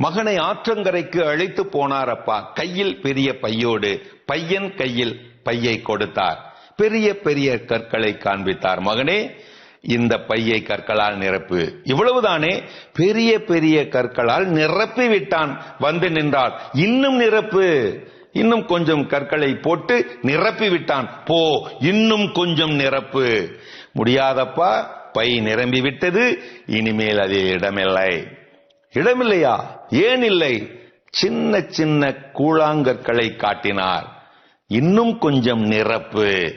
மகனை ஆற்றங்கரைக்கு அழைத்து போனார் அப்பா கையில் பெரிய பையோடு பையன் கையில் பையை கொடுத்தார். பெரிய பெரிய கற்களை காண்பித்தார். மகனே இந்த பையை கற்களால் நிரப்பு. இவ்வளவுதானே? பெரிய பெரிய கற்களால் நிரப்பி விட்டான். வந்து நின்றால் இன்னும் நிரப்பு. இன்னும் கொஞ்சம் கற்களை போட்டு நிரப்பி விட்டான். போ இன்னும் கொஞ்சம் நிரப்பு. முடியாதப்பா பை நிரம்பி விட்டது இனிமேல் அதில் இடமில்லை. இடமில்லையா? ஏன் இல்லை? சின்ன சின்ன கூழாங்கற்களை காட்டினார். இன்னும் கொஞ்சம் நிரப்பு.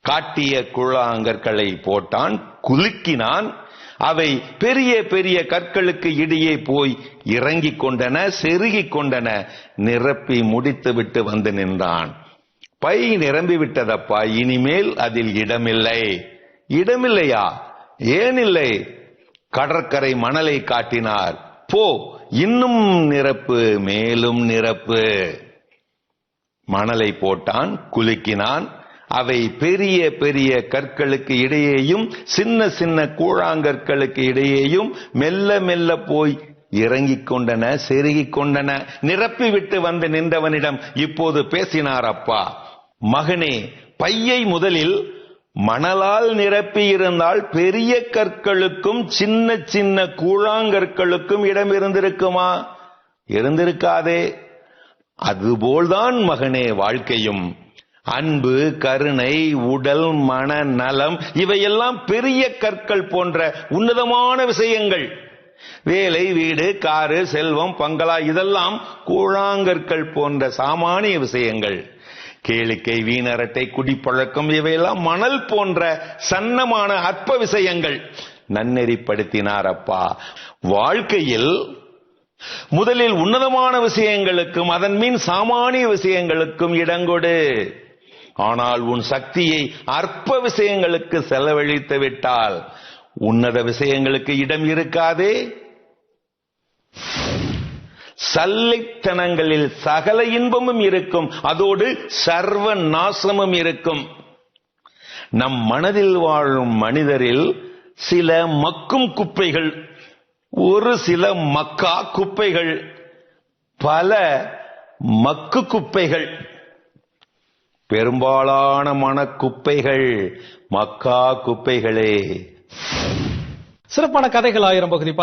காட்டிய கூழாங்கற்களை போட்டான் குலுக்கினான். அவை பெரிய பெரிய கற்களுக்கு இடையே போய் இறங்கிக் கொண்டன செருகிக் கொண்டன. நிரப்பி முடித்துவிட்டு வந்து நின்றான். பை நிரம்பி விட்டதப்பா இனிமேல் அதில் இடமில்லை. இடமில்லையா? ஏன் இல்லை? கடற்கரை மணலை காட்டினார். போ. இன்னும் நிரப்பு மேலும் நிரப்பு. மணலை போட்டான் குலுக்கினான். அவை பெரிய பெரிய கற்களுக்கு இடையேயும் சின்ன சின்ன கூழாங்கற்களுக்கு இடையேயும் மெல்ல மெல்ல போய் இறங்கிக் கொண்டன செருகிக் கொண்டன நிரப்பி விட்டு வந்து நின்றவனிடம் இப்போது பேசினார் அப்பா. மகனே பையை முதலில் மணலால் நிரப்பியிருந்தால் பெரிய கற்களுக்கும் சின்ன சின்ன கூழாங்கற்களுக்கும் இடம் இருந்திருக்குமா? இருந்திருக்காதே. அதுபோல்தான் மகனே வாழ்க்கையும். அன்பு கருணை உடல் மன நலம் இவையெல்லாம் பெரிய கற்கள் போன்ற உன்னதமான விஷயங்கள். வேலை வீடு காரு செல்வம் பங்களா இதெல்லாம் கூழாங்கற்கள் போன்ற சாமானிய விஷயங்கள். கேளிக்கை வீணரட்டை குடிப்பழக்கம் இவையெல்லாம் மணல் போன்ற சன்னமான அற்ப விஷயங்கள் நன்னெறிப்படுத்தினார் அப்பா. வாழ்க்கையில் முதலில் உன்னதமான விஷயங்களுக்கும் அதன் மீன் சாமானிய விஷயங்களுக்கும் இடங்கொடு ஆனால் உன் சக்தியை அற்ப விஷயங்களுக்கு செலவழித்து விட்டால் உன்னத விஷயங்களுக்கு இடம் இருக்காதே. சல்லைத்தனங்களில் சகல இன்பமும் இருக்கும். அதோடு சர்வ நாசமும் இருக்கும். நம் மனதில் வாழும் மனிதரில் சில மக்கும் குப்பைகள் ஒரு சில மக்கா குப்பைகள் பல மக்கு குப்பைகள் பெரும்பாலான மனக்குப்பைகள் மக்கா குப்பைகளே. சிறப்பான கதைகள் ஆயிரம் பகுதி.